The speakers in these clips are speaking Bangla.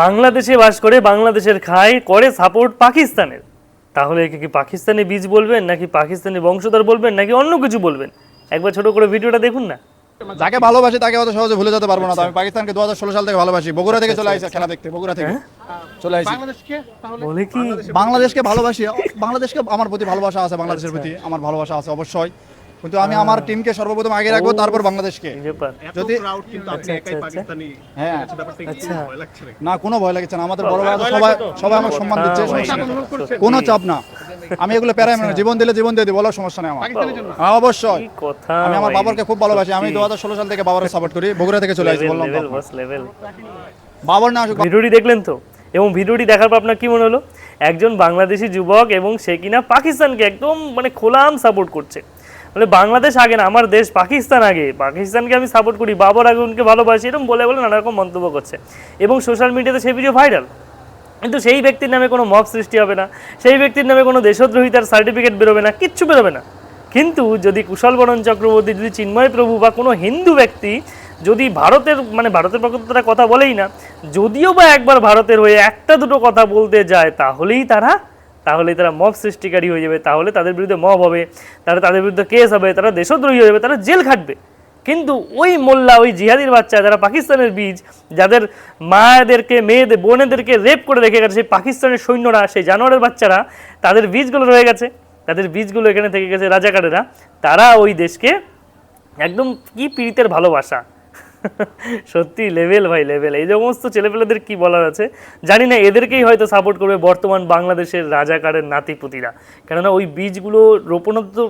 বাংলাদেশে বাস করে বাংলাদেশের খায় করে সাপোর্ট পাকিস্তানের। তাহলে একে কি পাকিস্তানি বীজ বলবেন নাকি পাকিস্তানি বংশধর বলবেন নাকি অন্য কিছু বলবেন? একবার ছোট করে ভিডিওটা দেখুন না। যাকে ভালোবাসি তাকে অত সহজে ভুলে যেতে পারব না। আমি পাকিস্তানকে দু হাজার ষোলো সাল থেকে ভালোবাসি। বগুড়া থেকে চলে আসি খেলা দেখতে বগুড়া থেকে। চলে আসি বলে কি? বাংলাদেশকে ভালোবাসি বাংলাদেশকে আমার প্রতি ভালোবাসা আছে বাংলাদেশের প্রতি আমার ভালোবাসা আছে অবশ্যই। কিন্তু আমি আমার টিমকে সর্বপ্রথম আগে রাখব তারপর বাংলাদেশকে। যদি- proud কিন্তু আপনি একাই আচ্ছা, পাকিস্তানি হ্যাঁ আচ্ছা, আচ্ছা। ভয় লাগছে নাকি? না কোনো ভয় লাগছে না। আমাদের বড় ভাই সবাই সবাই আমাকে সম্মান দিচ্ছে। হ্যাঁ। অনুভব করছেন? কোনো চাপ না। আমি এগুলো প্যারাই মানে জীবন দিলে জীবন দিয়ে দিই বলার সমস্যা নেই আমার। হ্যাঁ অবশ্যই। আমি আমার ভাই। বাবারকে খুব ভালোবাসি। আমি দু হাজার ষোলো সাল থেকে বাবার সাপোর্ট করি। বগুড়া থেকে চলে আসি বললাম। বাবার না আসুক ভিডিওটি দেখলেন তো? এবং ভিডিওটি দেখার পর আপনার কি মনে হলো? একজন বাংলাদেশি যুবক এবং সে কিনা পাকিস্তানকে একদম মানে খোলাম সাপোর্ট করছে। মানে বাংলাদেশ আগে না, আমার দেশ পাকিস্তান আগে। পাকিস্তানকে আমি সাপোর্ট করি, বাবর আগুনকে ভালোবাসি এরকম বলে বলে নানা রকম মন্তব্য করছে। এবং সোশ্যাল মিডিয়াতে সেই ভিডিও ভাইরাল কিন্তু সেই ব্যক্তির নামে কোনো মব সৃষ্টি হবে না, সেই ব্যক্তির নামে কোনো দেশদ্রোহিতার সার্টিফিকেট বেরোবে না, কিচ্ছু বেরোবে না। কিন্তু যদি কুশল বরণ চক্রবর্তী, যদি চিন্ময় প্রভু বা কোনো হিন্দু ব্যক্তি যদি ভারতের মানে ভারতের পক্ষে কথা বলেই না, যদিও বা একবার ভারতের হয়ে একটা দুটো কথা বলতে যায়, তাহলেই তারা তাহলে তারা মব সৃষ্টিকারী হয়ে যাবে, তাহলে তাদের বিরুদ্ধে মব হবে, তারা তাদের বিরুদ্ধে কেস হবে, তারা দেশদ্রোহী হয়ে যাবে, তারা জেল খাটবে। কিন্তু ওই মোল্লা, ওই জিহাদির বাচ্চা যারা পাকিস্তানের বীজ, যাদের মায়েদেরকে, মেয়েদের, বোনেদেরকে রেপ করে রেখে গেছে, সেই পাকিস্তানের সৈন্যরা, সেই জানোয়ারের বাচ্চারা, তাদের বীজগুলো রয়ে গেছে। তাদের বীজগুলো এখানে থেকে গেছে রাজাকারেরা। তারা ওই দেশকে একদম কি পীড়িতের ভালোবাসা। সত্যি লেভেল ভাই লেভেল এই সমস্ত ছেলেপেলেদের কি বলার আছে? জানি না, এদেরকেই হয়তো সাপোর্ট করবে বর্তমান বাংলাদেশের রাজাকারের নাতিপুতিরা। কেননা ওই বীজগুলো রোপণও তো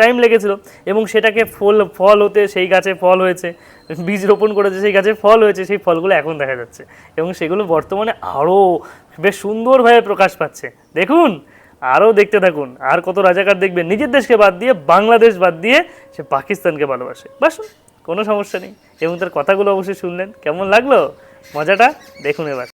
টাইম লেগেছিল এবং সেটাকে ফল ফল হতে সেই গাছে ফল হয়েছে, বীজ রোপণ করেছে সেই গাছে ফল হয়েছে, সেই ফলগুলো এখন দেখা যাচ্ছে। এবং সেগুলো বর্তমানে আরও বেশ সুন্দরভাবে প্রকাশ পাচ্ছে। দেখুন আরও দেখতে থাকুন, আর কত রাজাকার দেখবেন। নিজের দেশকে বাদ দিয়ে, বাংলাদেশ বাদ দিয়ে সে পাকিস্তানকে ভালোবাসে। বাস, কোনো সমস্যা নেই। এবং তার কথাগুলো অবশ্যই শুনলেন। কেমন লাগল? মজাটা দেখুন এবার।